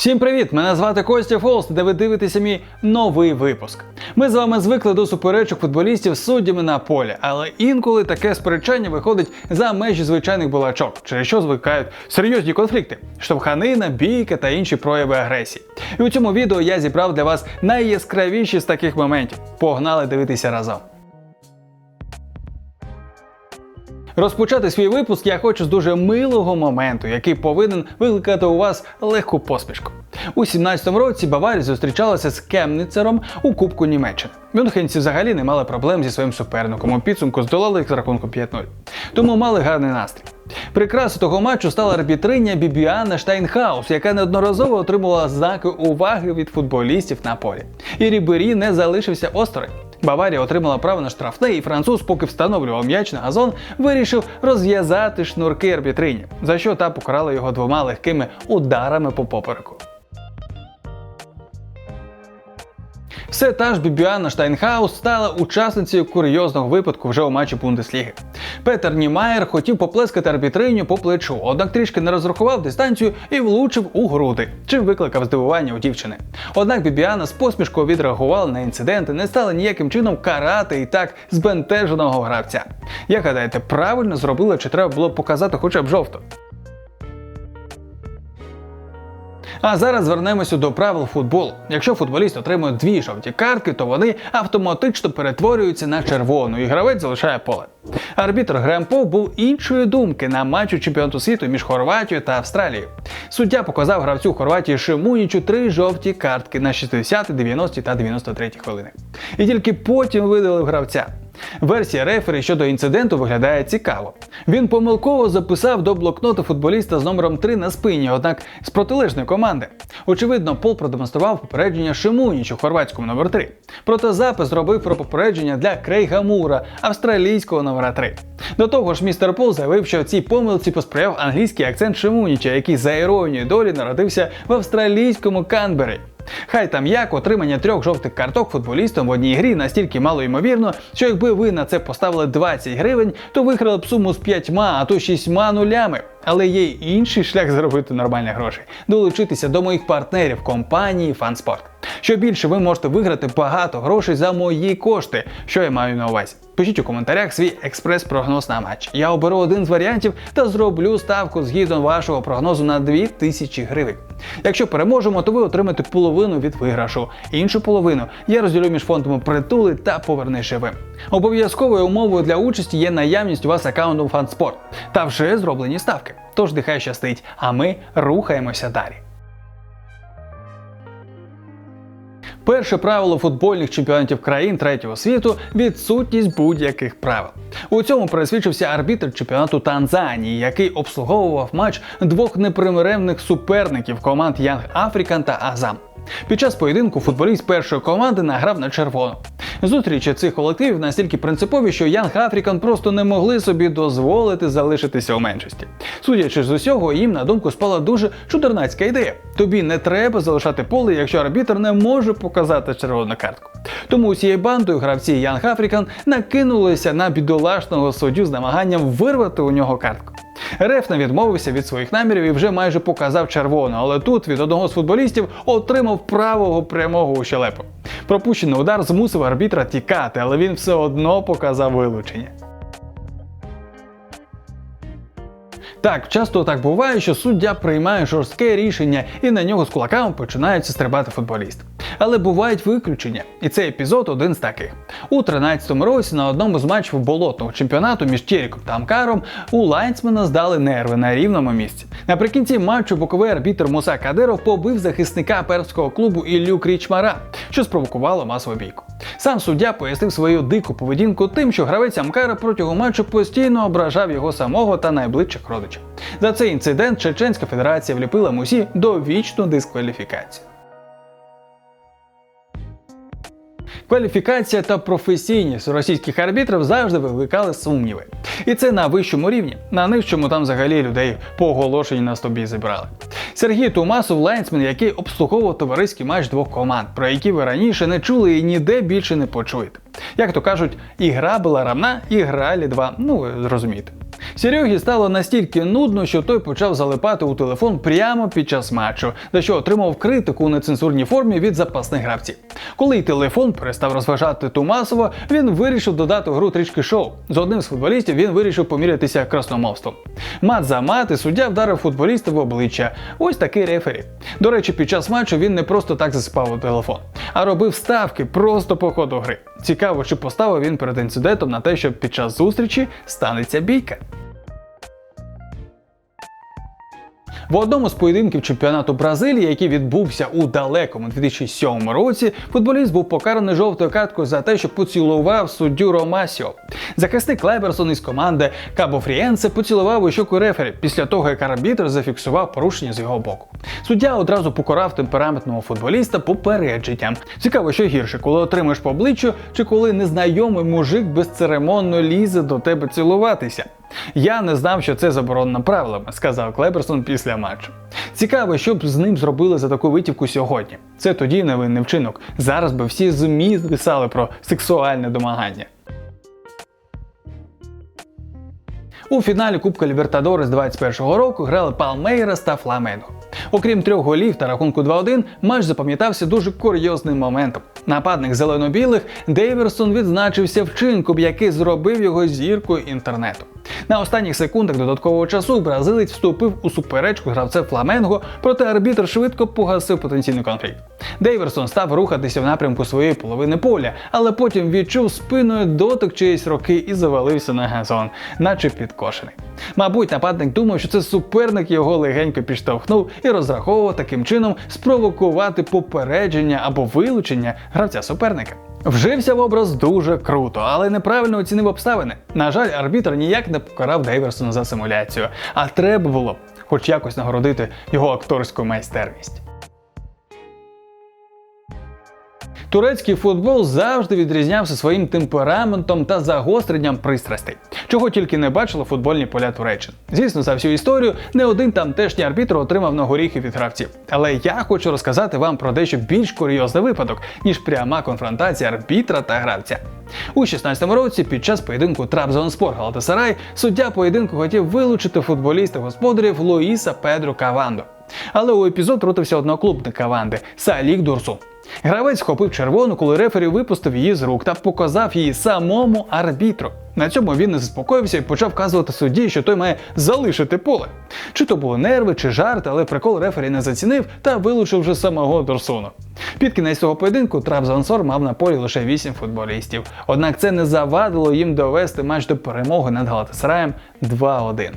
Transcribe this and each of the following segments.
Всім привіт! Мене звати Костя Фолст, де ви дивитеся мій новий випуск. Ми з вами звикли до суперечок футболістів з суддями на полі, але інколи таке сперечання виходить за межі звичайних балачок, через що звикають серйозні конфлікти, штовханина, бійка та інші прояви агресії. І у цьому відео я зібрав для вас найяскравіші з таких моментів. Погнали дивитися разом. Розпочати свій випуск я хочу з дуже милого моменту, який повинен викликати у вас легку посмішку. У 17-му році Баварія зустрічалася з Кемніцером у Кубку Німеччини. Мюнхенці взагалі не мали проблем зі своїм суперником. У підсумку здолали їх з рахунком 5-0. Тому мали гарний настрій. Прикрасою того матчу стала арбітриня Бібіана Штайнхаус, яка неодноразово отримувала знаки уваги від футболістів на полі. І Рібері не залишився осторонь. Баварія отримала право на штрафне, і француз, поки встановлював м'яч на газон, вирішив розв'язати шнурки арбітрині, за що та покарала його двома легкими ударами по попереку. Все та ж Бібіана Штайнхаус стала учасницею курйозного випадку вже у матчі Бундесліги. Петер Німаєр хотів поплескати арбітриню по плечу, однак трішки не розрахував дистанцію і влучив у груди, чим викликав здивування у дівчини. Однак Бібіана з посмішкою відреагувала на інцидент і не стала ніяким чином карати і так збентеженого гравця. Як гадаєте, правильно зробила чи треба було показати хоча б жовто? А зараз звернемося до правил футболу. Якщо футболіст отримує дві жовті картки, то вони автоматично перетворюються на червону, і гравець залишає поле. Арбітр Грем Пов був іншої думки на матчу чемпіонату світу між Хорватією та Австралією. Суддя показав гравцю Хорватії Шимунічу три жовті картки на 60, 90 та 93 хвилини. І тільки потім видалив гравця. Версія рефері щодо інциденту виглядає цікаво. Він помилково записав до блокноту футболіста з номером 3 на спині, однак з протилежної команди. Очевидно, Пол продемонстрував попередження Шимунічу, хорватському номер 3. Проте запис зробив про попередження для Крейга Мура, австралійського номера 3. До того ж, містер Пол заявив, що цій помилці посприяв англійський акцент Шимуніча, який за іронією долі народився в австралійському Канбері. Хай там як отримання трьох жовтих карток футболістам в одній грі настільки мало ймовірно, що якби ви на це поставили 20 гривень, то виграли б суму з 5, а то 6 нулями. Але є й інший шлях заробити нормальні гроші долучитися до моїх партнерів компанії Фанспорт. Що більше ви можете виграти багато грошей за мої кошти, що я маю на увазі. Пишіть у коментарях свій експрес-прогноз на матч. Я оберу один з варіантів та зроблю ставку згідно вашого прогнозу на 2000 гривень. Якщо переможемо, то ви отримаєте половину від виграшу. Іншу половину я розділю між фондами притули та поверни живим. Обов'язковою умовою для участі є наявність у вас аккаунту Фанспорт та вже зроблені ставки. Тож нехай щастить, а ми рухаємося далі. Перше правило футбольних чемпіонатів країн третього світу відсутність будь-яких правил. У цьому пересвідчився арбітр чемпіонату Танзанії, який обслуговував матч двох непримиренних суперників команд Young African та Азам. Під час поєдинку футболіст першої команди награв на червону. Зустрічі цих колективів настільки принципові, що Young African просто не могли собі дозволити залишитися у меншості. Судячи з усього, їм на думку спала дуже чудернацька ідея. Тобі не треба залишати поле, якщо арбітр не може показати червону картку. Тому усією бандою гравці Young African накинулися на бідолашного суддю з намаганням вирвати у нього картку. Реф не відмовився від своїх намірів і вже майже показав червону, але тут від одного з футболістів отримав правого прямого у щелепу. Пропущений удар змусив арбітра тікати, але він все одно показав вилучення. Так, часто так буває, що суддя приймає жорстке рішення і на нього з кулаками починаються стрибати футболісти. Але бувають виключення, і цей епізод один з таких. У 13-му році на одному з матчів болотного чемпіонату між Тєріком та Амкаром у лайнсмена здали нерви на рівному місці. Наприкінці матчу боковий арбітр Муса Кадиров побив захисника перського клубу Іллю Крічмара, що спровокувало масову бійку. Сам суддя пояснив свою дику поведінку тим, що гравець Амкара протягом матчу постійно ображав його самого та найближчих родичів. За цей інцидент Чеченська Федерація вліпила Мусі довічну дискваліфікацію. Кваліфікація та професійність російських арбітрів завжди викликали сумніви. І це на вищому рівні. На нижчому там взагалі людей по оголошенню на стобі зібрали. Сергій Тумасов лайнсмен, який обслуговував товариський матч двох команд, про які ви раніше не чули і ніде більше не почуєте. Як то кажуть, ігра була равна, і гралі два, ну ви зрозумієте. Серьогі стало настільки нудно, що той почав залипати у телефон прямо під час матчу, за що отримав критику у нецензурній формі від запасних гравців. Коли й телефон перестав розважати Тумасова, він вирішив додати у гру трішки шоу. З одним з футболістів він вирішив помірятися красномовством. Мат за мат і суддя вдарив футболіста в обличчя. Ось такий рефері. До речі, під час матчу він не просто так заспав у телефон, а робив ставки просто по ходу гри. Цікаво, чи поставив він перед інцидентом на те, що під час зустрічі станеться бійка. В одному з поєдинків чемпіонату Бразилії, який відбувся у далекому 2007 році, футболіст був покараний жовтою карткою за те, що поцілував суддю Ромасіо. Захисник Клеберсон із команди Кабо Фрієнце поцілував у щоку рефері після того, як арбітр зафіксував порушення з його боку. Суддя одразу покарав темпераментного футболіста попередженням. Цікаво, що гірше, коли отримаєш по обличчю, чи коли незнайомий мужик безцеремонно лізе до тебе цілуватися. Я не знав, що це заборонено правилами, сказав Клеберсон після матчу. Цікаво, що б з ним зробили за таку витівку сьогодні. Це тоді невинний вчинок. Зараз би всі ЗМІ писали про сексуальне домагання. У фіналі Кубка Лібертадорес 21-го року грали Палмейрас та Фламенго. Окрім трьох голів та рахунку 2-1, матч запам'ятався дуже курйозним моментом. Нападник зелено-білих Дейверсон відзначився вчинком, який зробив його зіркою інтернету. На останніх секундах додаткового часу бразилець вступив у суперечку гравця Фламенго, проте арбітр швидко погасив потенційний конфлікт. Дейверсон став рухатися в напрямку своєї половини поля, але потім відчув спиною дотик чиїсь роки і завалився на газон, наче підкошений. Мабуть, нападник думав, що це суперник його легенько підштовхнув і розраховував таким чином спровокувати попередження або вилучення гравця суперника. Вжився в образ дуже круто, але неправильно оцінив обставини. На жаль, арбітр ніяк не покарав Дейверсона за симуляцію, а треба було хоч якось нагородити його акторську майстерність. Турецький футбол завжди відрізнявся своїм темпераментом та загостренням пристрастей, чого тільки не бачили футбольні поля Туреччини. Звісно, за всю історію не один тамтешній арбітр отримав на горіхи від гравців. Але я хочу розказати вам про дещо більш курйозний випадок, ніж пряма конфронтація арбітра та гравця. У 16-му році під час поєдинку Трабзонспор Галатасарай суддя поєдинку хотів вилучити футболіста господарів Луїса Педро Кавандо. Але у епізод трутився одноклубник Каванди Салік Дурсу. Гравець схопив червону, коли рефері випустив її з рук та показав її самому арбітру. На цьому він не заспокоївся і почав вказувати судді, що той має залишити поле. Чи то були нерви, чи жарт, але прикол рефері не зацінив та вилучив вже самого Дорсуну. Під кінець цього поєдинку Трабзонсор мав на полі лише 8 футболістів. Однак це не завадило їм довести матч до перемоги над Галатасараєм 2-1.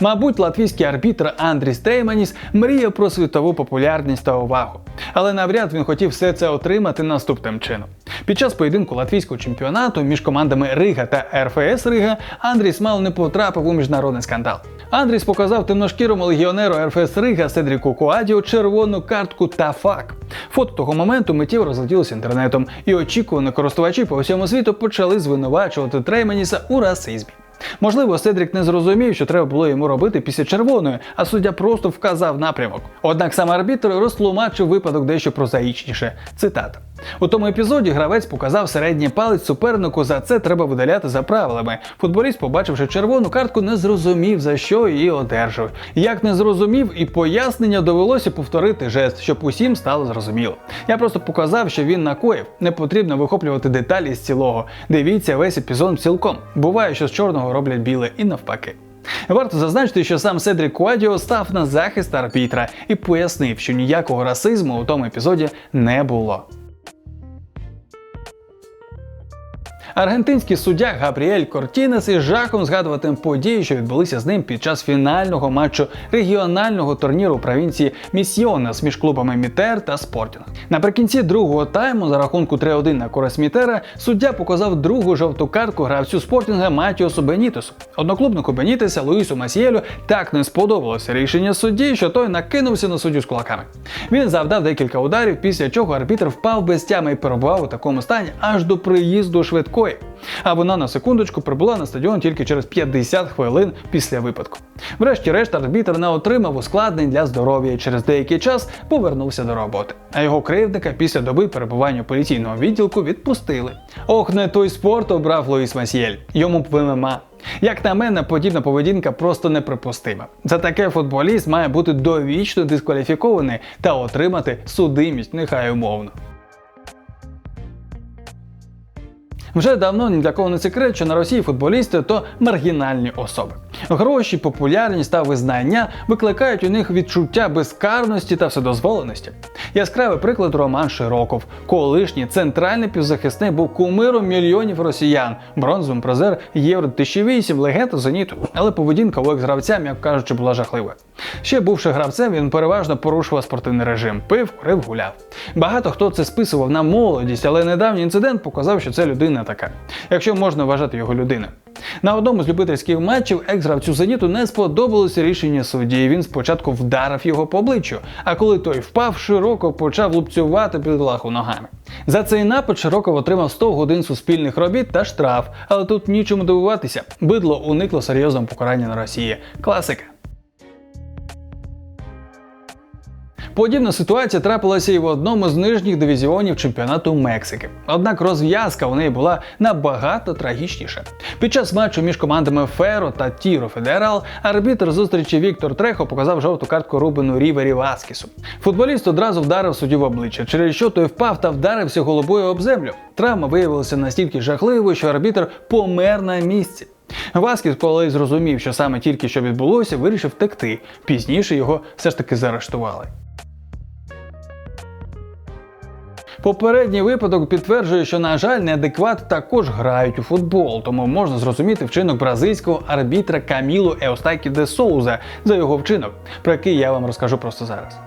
Мабуть, латвійський арбітр Андрій Стейманіс мріяв про світову популярність та увагу. Але навряд він хотів все це отримати наступним чином. Під час поєдинку латвійського чемпіонату між командами Рига та РФС Рига Андріс мало не потрапив у міжнародний скандал. Андріс показав темношкірому легіонеру РФС Рига Седріку Куадіо червону картку та фак. Фото того моменту миттєво розлетілося інтернетом, і очікувані користувачі по всьому світу почали звинувачувати Трейманіса у расизмі. Можливо, Седрік не зрозумів, що треба було йому робити після червоної, а суддя просто вказав напрямок. Однак сам арбітр розтлумачив випадок дещо прозаїчніше. Цитата. У тому епізоді гравець показав середній палець супернику, за це треба видаляти за правилами. Футболіст, побачивши червону картку, не зрозумів, за що її одержав. Як не зрозумів, і пояснення довелося повторити жест, щоб усім стало зрозуміло. Я просто показав, що він накоїв. Не потрібно вихоплювати деталі з цілого. Дивіться весь епізод цілком. Буває, що з чорного роблять біле і навпаки. Варто зазначити, що сам Седрік Куадіо став на захист арбітра і пояснив, що ніякого расизму у тому епізоді не було. Аргентинський суддя Габріель Кортінес із жахом згадуватиме події, що відбулися з ним під час фінального матчу регіонального турніру провінції Місьйонес між клубами Мітер та Спортінг. Наприкінці другого тайму за рахунку 3-1 на користь Мітера суддя показав другу жовту картку гравцю Спортінга Матіосу Бенітесу. Одноклубнику Бенітеса Луїсу Масієлю так не сподобалося рішення судді, що той накинувся на суддю з кулаками. Він завдав декілька ударів, після чого арбітр впав без тями і перебував у такому стані аж до приїзду швидкої Парагвей. А вона на секундочку прибула на стадіон тільки через 50 хвилин після випадку. Врешті-решт арбітр не отримав ускладнень для здоров'я і через деякий час повернувся до роботи. А його кривдника після доби перебування поліційного відділку відпустили. Ох, не той спорт обрав Луїс Масьєль. Йому в ММА. Як на мене, подібна поведінка просто неприпустима. За таке футболіст має бути довічно дискваліфікований та отримати судимість, нехай умовно. Вже давно ні для кого не секрет, що на Росії футболісти то маргінальні особи. Гроші, популярність та визнання викликають у них відчуття безкарності та вседозволеності. Яскравий приклад Роман Широков, колишній центральний півзахисник був кумиром мільйонів росіян, бронзовим призер Євро 2008, легенда Зеніту. Але поведінка у екс-гравця, м'яко кажучи, була жахливою. Ще бувши гравцем, він переважно порушував спортивний режим, пив, курив, гуляв. Багато хто це списував на молодість, але недавній інцидент показав, що це людина така, якщо можна вважати його людиною. На одному з любительських матчів екс-гравцю Зеніту не сподобалося рішення судді. Він спочатку вдарив його по обличчю, а коли той впав, широко почав лупцювати підлаху ногами. За цей напад Широков отримав 100 годин суспільних робіт та штраф, але тут нічому дивуватися. Бидло уникло серйозного покарання на Росії. Класика. Подібна ситуація трапилася і в одному з нижніх дивізіонів чемпіонату Мексики. Однак розв'язка у неї була набагато трагічніша. Під час матчу між командами Феро та Тіро Федерал арбітр зустрічі Віктор Трехо показав жовту картку Рубену Рівері Васкісу. Футболіст одразу вдарив суддю в обличчя, через що той впав та вдарився головою об землю. Травма виявилася настільки жахливою, що арбітр помер на місці. Васкіс, коли зрозумів, що саме тільки що відбулося, вирішив втекти. Пізніше його все ж таки заарештували. Попередній випадок підтверджує, що, на жаль, неадекват також грають у футбол, тому можна зрозуміти вчинок бразильського арбітра Камілу Еостакі де Соуза за його вчинок, про який я вам розкажу просто зараз.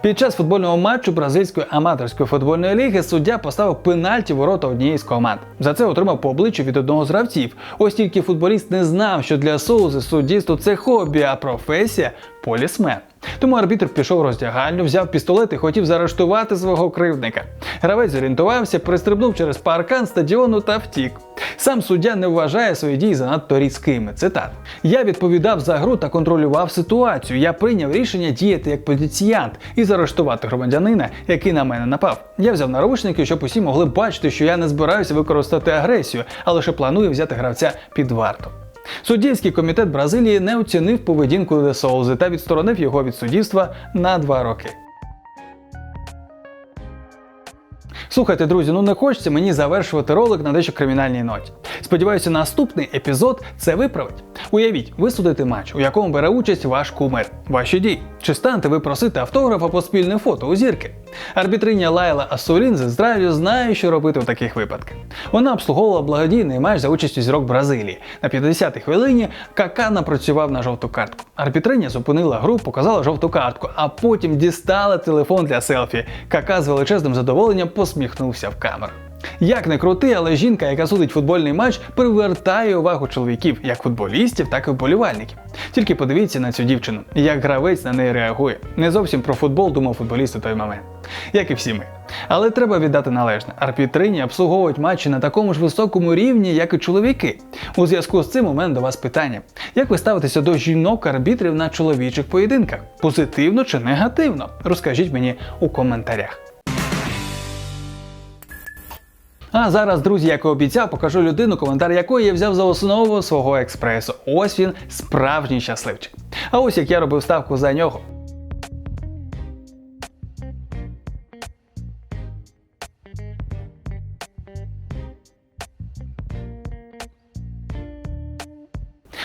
Під час футбольного матчу бразильської аматорської футбольної ліги суддя поставив пенальті ворота однієї з команд. За це отримав по обличчю від одного з гравців. Ось тільки футболіст не знав, що для Соузи суддівство це хобі, а професія полісмен. Тому арбітр пішов роздягальню, взяв пістолет і хотів заарештувати свого кривдника. Гравець зорієнтувався, пристрибнув через паркан стадіону та втік. Сам суддя не вважає свої дії занадто різкими. Цитат: Я відповідав за гру та контролював ситуацію. Я прийняв рішення діяти як поліціянт і заарештувати громадянина, який на мене напав. Я взяв наручники, щоб усі могли бачити, що я не збираюся використати агресію, а лише планую взяти гравця під варту. Суддівський комітет Бразилії не оцінив поведінку Де Соузи та відсторонив його від суддівства на два роки. Слухайте, друзі, ну не хочеться мені завершувати ролик на дещо кримінальній ноті. Сподіваюся, наступний епізод це виправить. Уявіть, ви судите матч, у якому бере участь ваш кумир. Ваші дії. Чи станете ви просити автограф або спільне фото у зірки? Арбітриня Лайла Асурін з Ізраїлю знає, що робити у таких випадках. Вона обслуговувала благодійний матч за участю зірок Бразилії. На 50-й хвилині Кака напрацював на жовту картку. Арбітриня зупинила гру, показала жовту картку, а потім дістала телефон для селфі. Кака з величезним задоволенням посміхнувся в камеру. Як не крути, але жінка, яка судить футбольний матч, привертає увагу чоловіків, як футболістів, так і вболівальників. Тільки подивіться на цю дівчину, як гравець на неї реагує. Не зовсім про футбол думав футболіст у той момент, як і всі ми. Але треба віддати належне. Арбітрині обслуговують матчі на такому ж високому рівні, як і чоловіки. У зв'язку з цим у мене до вас питання: як ви ставитеся до жінок-арбітрів на чоловічих поєдинках? Позитивно чи негативно? Розкажіть мені у коментарях. А зараз, друзі, як і обіцяв, покажу людину, коментар якої я взяв за основу свого експресу. Ось він справжній щасливчик. А ось як я робив ставку за нього.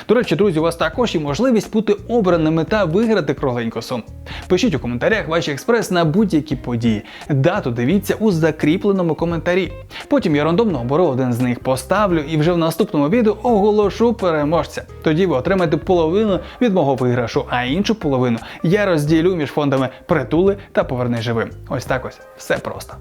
До речі, друзі, у вас також є можливість бути обраними та виграти кругленьку суму. Пишіть у коментарях ваші експрес на будь-які події. Дату дивіться у закріпленому коментарі. Потім я рандомно оберу один з них, поставлю і вже в наступному відео оголошу переможця. Тоді ви отримаєте половину від мого виграшу, а іншу половину я розділю між фондами притули та поверни живим. Ось так ось все просто.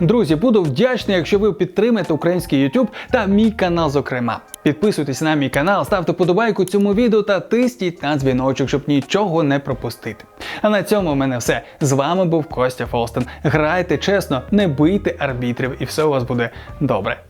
Друзі, буду вдячний, якщо ви підтримаєте український YouTube та мій канал, зокрема. Підписуйтесь на мій канал, ставте подобайку цьому відео та тисніть на дзвіночок, щоб нічого не пропустити. А на цьому в мене все. З вами був Костя Фолстен. Грайте чесно, не бийте арбітрів, і все у вас буде добре.